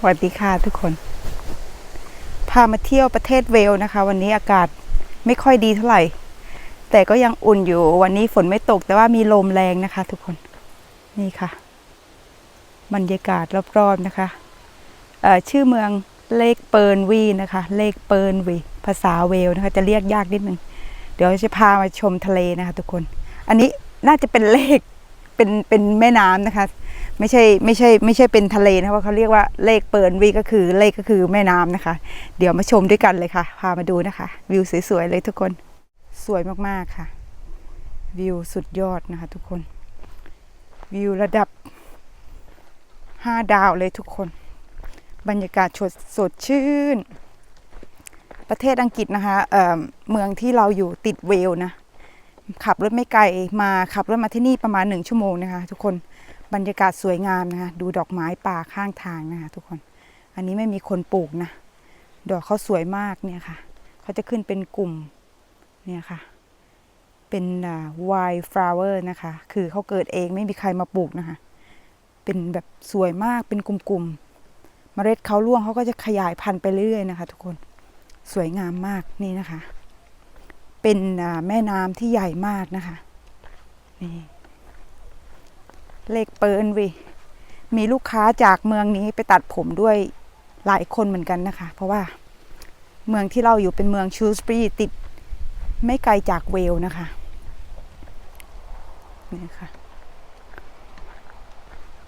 สวัสดีค่ะทุกคน พามาเที่ยวประเทศเวลนะคะ วันนี้อากาศไม่ค่อยดีเท่าไหร่ แต่ก็ยังอุ่นอยู่ วันนี้ฝนไม่ตกแต่ว่ามีลมแรงนะคะ ทุกคนนี่ค่ะ บรรยากาศรอบๆนะคะเอ่อชื่อเมืองเลกเปิร์นวีนะคะ เลกเปิร์นวีภาษาเวลนะคะ จะเรียกยากนิดนึงเดี๋ยวจะพามาชมทะเลนะคะ ทุกคน อันนี้น่าจะเป็นเลกเป็นเป็นแม่น้ำนะคะ ไม่ใช่ไม่ใช่ไม่ใช่เป็นทะเลนะเพราะเขาเรียกว่าเลกเปิร์นวีก็คือเลกก็คือแม่น้ำนะคะ เดี๋ยวมาชมด้วยกันเลยค่ะ พามาดูนะคะ วิวสวยๆเลยทุกคนสวยมากๆค่ะ วิวสุดยอดนะคะ ทุกคน วิวระดับห้าดาวเลยทุกคน บรรยากาศสดสดชื่น ประเทศอังกฤษนะคะเอ่อเมืองที่เราอยู่ติดเวล์นะ ขับรถไม่ไกลมาขับรถมาที่นี่ประมาณหนึ่งชั่วโมงนะคะ ทุกคน บรรยากาศสวยงามนะคะดูดอกไม้ป่าข้างทางนะคะทุกคน อันนี้ไม่มีคนปลูกนะ ดอกเขาสวยมากเนี่ยค่ะเขาจะขึ้นเป็นกลุ่มเนี่ยค่ะ เป็นวายฟลาวเวอร์นะคะ คือเขาเกิดเองไม่มีใครมาปลูกนะคะ เป็นแบบสวยมากเป็นกลุ่มๆเมล็ดเขาร่วงเขาก็จะขยายพันธุ์ไปเรื่อยๆนะคะ ทุกคนสวยงามมากนี่นะคะ เป็นแม่น้ำที่ใหญ่มากนะคะนี่ เลกเปิร์นวีมีลูกค้าจากเมืองนี้ไปตัดผมด้วยหลายคนเหมือนกันนะคะ เพราะว่าเมืองที่เราอยู่เป็นเมืองชูสปรีติดไม่ไกลจากเวลนะคะนี่ค่ะ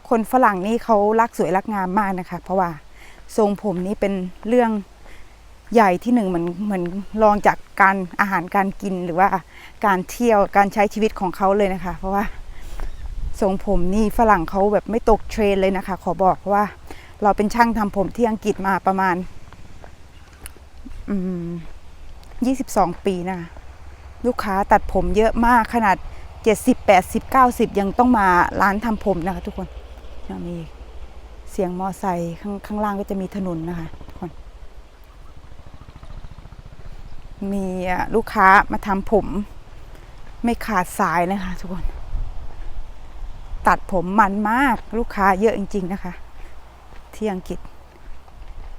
คนฝรั่งนี่เขารักสวยรักงามมากนะคะ เพราะว่าทรงผมนี่เป็นเรื่องใหญ่ที่หนึ่งเหมือนเหมือนรองจากการอาหารการกินหรือว่าการเที่ยวการใช้ชีวิตของเขาเลยนะคะ เพราะว่า ทรงผมนี่ฝรั่งเขาแบบไม่ตกเทรนเลยนะคะ ขอบอกว่า เราเป็นช่างทำผมที่อังกฤษมาประมาณยี่สิบสองปีนะลูกค้าตัดผมเยอะมากขนาดเจ็ดสิบแปดสิบเก้าสิบยังต้องมาร้านทำผมนะคะ ทุกคนยังมีเสียงมอไซค์ข้างข้างล่างก็จะมีถนนนะคะทุกคน มีลูกค้ามาทำผม ไม่ขาดสายเลยค่ะทุกคน ตัดผมมันมากลูกค้าเยอะจริง ๆ นะคะ ที่อังกฤษ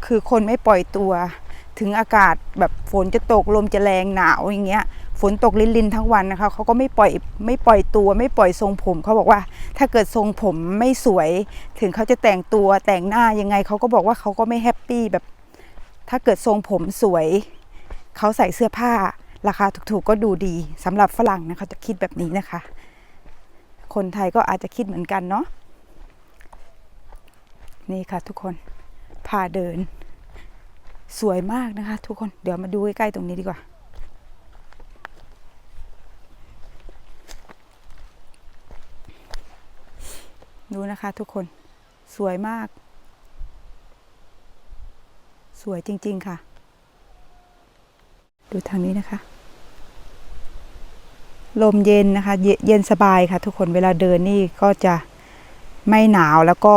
คือคนไม่ปล่อยตัว ถึงอากาศแบบฝนจะตกลมจะแรงหนาวอย่างเงี้ย ฝนตกลินๆทั้งวันนะคะเขาก็ไม่ปล่อยไม่ปล่อยตัว ไม่ปล่อยทรงผมเขาบอกว่า ถ้าเกิดทรงผมไม่สวย ถึงเขาจะแต่งตัวแต่งหน้ายังไงเขาก็บอกว่าเขาก็ไม่แฮปปี้แบบ ถ้าเกิดทรงผมสวยเขาใส่เสื้อผ้าราคาถูกๆก็ดูดีสำหรับฝรั่งนะเขาจะคิดแบบนี้นะคะ คนไทยก็อาจจะคิดเหมือนกันเนาะนี่ค่ะทุกคนพาเดิน สวยมากนะคะ ทุกคนเดี๋ยวมาดูใกล้ๆตรงนี้ดีกว่า ดูนะคะทุกคนสวยมาก สวยจริง ๆ ค่ะ ดูทางนี้นะคะ ลมเย็นนะคะเยเย็นสบายค่ะ ทุกคนเวลาเดินนี่ก็จะไม่หนาวแล้วก็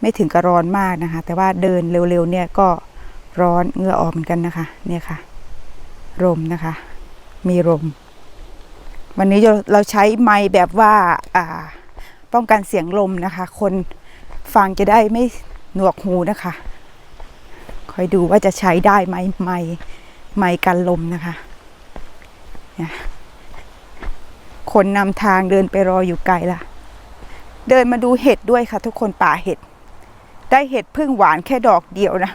ไม่ถึงกับร้อนมากนะคะ แต่ว่าเดินเร็วๆเนี่ยก็ร้อนเหงื่อออกเหมือนกันนะคะเนี่ยค่ะลมนะคะ มีลมวันนี้เราใช้ไม้แบบว่าอ่า ป้องกันเสียงลมนะคะ คนฟังจะได้ไม่หนวกหูนะคะ คอยดูว่าจะใช้ได้ไหมไม้ไม้กันลมนะคะ เนี่ย คนนำทางเดินไปรออยู่ไกลละเดินมาดูเห็ดด้วยค่ะ ทุกคนป่าเห็ด ได้เห็ดพึ่งหวานแค่ดอกเดียวนะ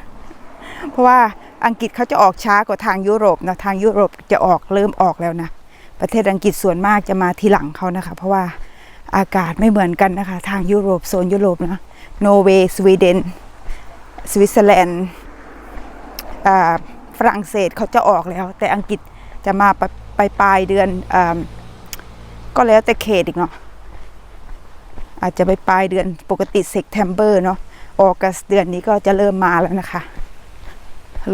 เพราะว่าอังกฤษเขาจะออกช้ากว่าทางยุโรปนะทางยุโรปจะออกเริ่มออกแล้วนะ ประเทศอังกฤษส่วนมากจะมาทีหลังเขานะคะ เพราะว่าอากาศไม่เหมือนกันนะคะ ทางยุโรปโซนยุโรปนะโนเวย์สวีเดนสวิตเซอร์แลนด์ฝรั่งเศสเขาจะออกแล้ว แต่อังกฤษจะมาปลายปลายเดือนอ ก็แล้วแต่เขตอีกเนาะอาจจะไปปลายเดือนปกติเซกเทมเบอร์เนาะออกัสเดือนนี้ก็จะเริ่มมาแล้วนะคะ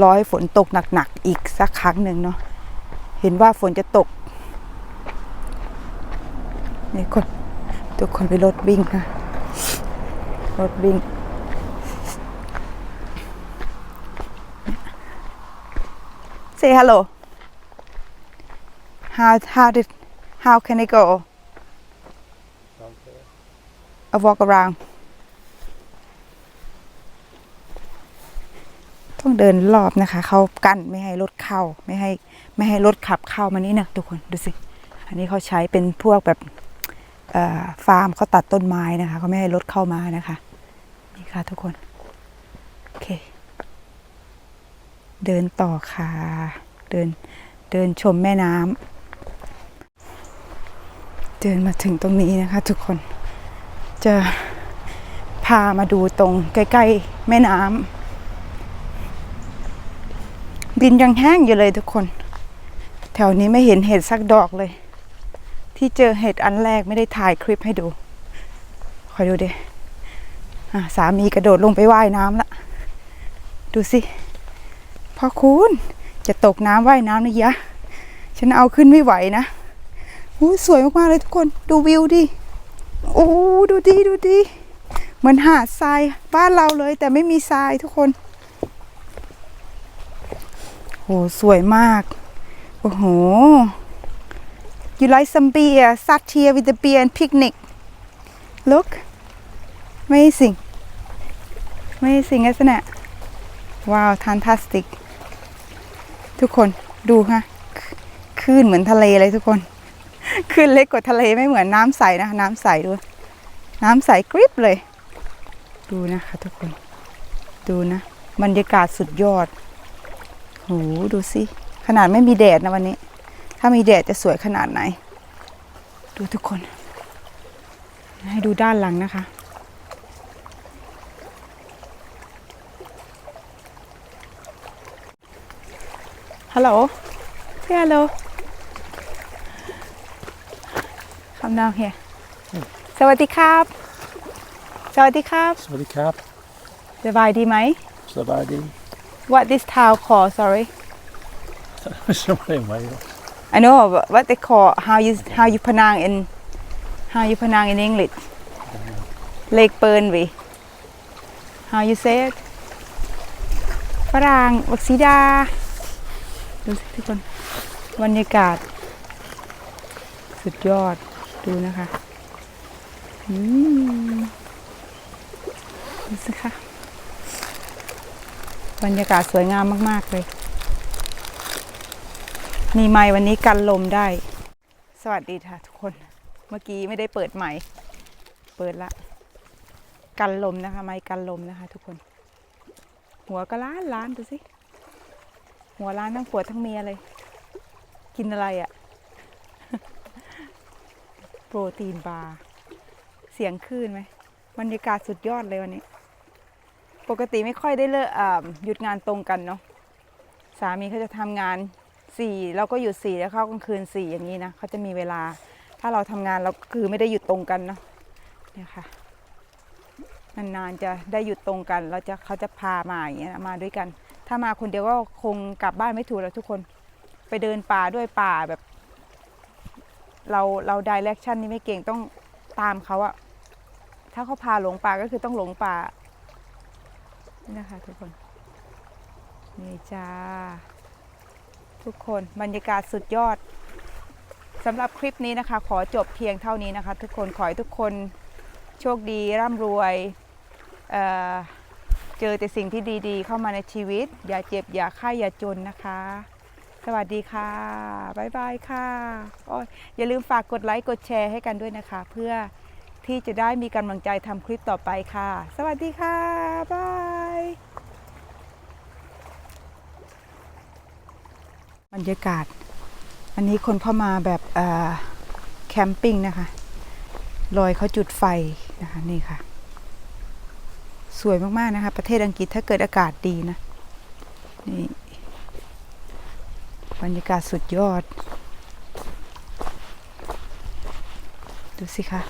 ร้อยฝนตกหนักๆอีกสักครั้งหนึ่งเนาะเห็นว่าฝนจะตกนี่คนทุกคนไปรถวิ่งนะรถวิ่ง Say hello how how did how can I go I walk around ต้องเดินรอบนะคะ เขากั้นไม่ให้รถเข้า ไม่ให้ไม่ให้รถขับเข้ามานี่นะทุกคนดูสิ อันนี้เขาใช้เป็นพวกแบบฟาร์มเขาตัดต้นไม้นะคะเขาไม่ให้รถเข้ามานะคะ นี่ค่ะทุกคน โอเค เดินต่อค่ะ เดินเดินชมแม่น้ำ เดินมาถึงตรงนี้นะคะ ทุกคนจะพามาดูตรงใกล้ๆแม่น้ำดินยังแห้งอยู่เลยทุกคน แถวนี้ไม่เห็นเห็ดสักดอกเลย ที่เจอเห็ดอันแรกไม่ได้ถ่ายคลิปให้ดู คอยดูดิสามีกระโดดลงไปว่ายน้ำละ ดูสิพ่อคุณจะตกน้ำว่ายน้ำนะยะ ฉันเอาขึ้นไม่ไหวนะ สวยมากๆเลยทุกคนดูวิวดิโอ้ดูดีดูดีเหมือนหาดทรายบ้านเราเลย แต่ไม่มีทรายทุกคนโหสวยมาก โอ้โห You like some beer? Sat here with the beer and picnic. Look. Amazing. Amazing, isn't it? Wow, fantastic. ทุกคนดูค่ะคลื่นเหมือนทะเลเลยทุกคน คลื่นเล็กกว่าทะเลไม่เหมือนน้ำใสนะ น้ำใสดู น้ำใสกริบเลย ดูนะคะทุกคน ดูนะ บรรยากาศสุดยอดโหดูสิ ขนาดไม่มีแดดนะวันนี้ ถ้ามีแดดจะสวยขนาดไหน ดูทุกคน ให้ดูด้านหลังนะคะฮัลโหล Say hello Come down here สวัสดีครับ สวัสดีครับสวัสดีครับสบายดีไหมสบายดี What this town call sorry สบายไหม I know but what they call how you how you pronounce in how you pronounce in English Lake Burnby how you say it ฝรั่งวักซีดา ดูสิทุกคนบรรยากาศ สุดยอด ดูนะคะอืมดูสิคะบรรยากาศสวยงามมาก ๆ เลย มีไม้วันนี้กันลมได้ สวัสดีค่ะทุกคน เมื่อกี้ไม่ได้เปิดไม้เปิดละ กันลมนะคะ ไม้กันลมนะคะ ทุกคน หัวก็ล้านล้านดูสิ หัวล้านทั้งปวดทั้งเมียเลย กินอะไรอะ่ะ ปรตีนบาร์เสียงคลื่นไหมบรรยากาศสุดยอดเลยวันนี้ ปกติไม่ค่อยได้เลิกอ่าหยุดงานตรงกันเนาะสามีเขาจะทำงานสี่เราก็หยุดสี่แล้วเข้ากลางคืนสี่อย่างนี้นะเขาจะมีเวลา ถ้าเราทำงานเราคือไม่ได้หยุดตรงกันเนาะเนี่ยค่ะนานๆจะได้หยุดตรงกันเราจะเขาจะพามาอย่างเงี้ยนะมาด้วยกัน ถ้ามาคนเดียวก็คงกลับบ้านไม่ถูกแล้วทุกคน ไปเดินป่าด้วยป่าแบบ เราเราดิเรกชันนี่ไม่เก่งต้องตามเขาอะถ้าเขาพาหลงป่าก็คือต้องหลงป่านี่นะคะทุกคนนี่จ้า ทุกคนบรรยากาศสุดยอดสำหรับคลิปนี้นะคะ ขอจบเพียงเท่านี้นะคะ ทุกคนขอให้ทุกคนโชคดีร่ำรวยเเจอแต่สิ่งที่ดีๆ เข้ามาในชีวิต อย่าเจ็บอย่าไข้อย่าจนนะคะ สวัสดีค่ะบ๊ายบายค่ะโอ้ยอย่าลืมฝากกดไลค์กดแชร์ให้กันด้วยนะคะ เพื่อที่จะได้มีกำลังใจทำคลิปต่อไปค่ะ สวัสดีค่ะบายบรรยากาศ อันนี้คนเข้ามาแบบแคมปิ้งนะคะลอยเขาจุดไฟนะคะนี่ค่ะ สวยมาก ๆ นะคะ ประเทศอังกฤษถ้าเกิดอากาศดีนะนี่ บรรยากาศสุดยอด ดูสิคะ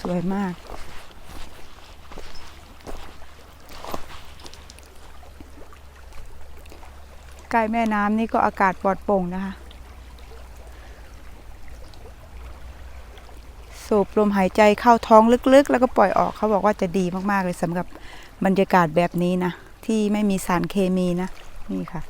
สวยมาก ใกล้แม่น้ำนี่ก็อากาศปลอดโปร่งนะคะ สูบลมหายใจเข้าท้องลึกๆ แล้วก็ปล่อยออกเขาบอกว่าจะดีมากๆเลยสำหรับบรรยากาศแบบนี้นะ ที่ไม่มีสารเคมีนะ นี่ค่ะ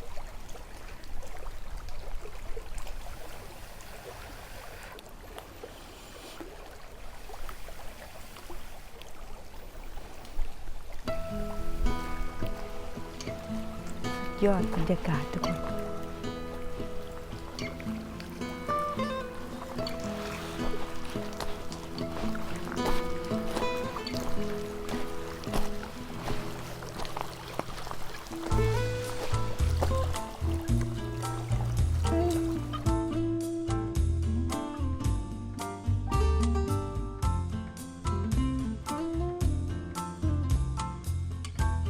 ยอดบรรยากาศทุกคน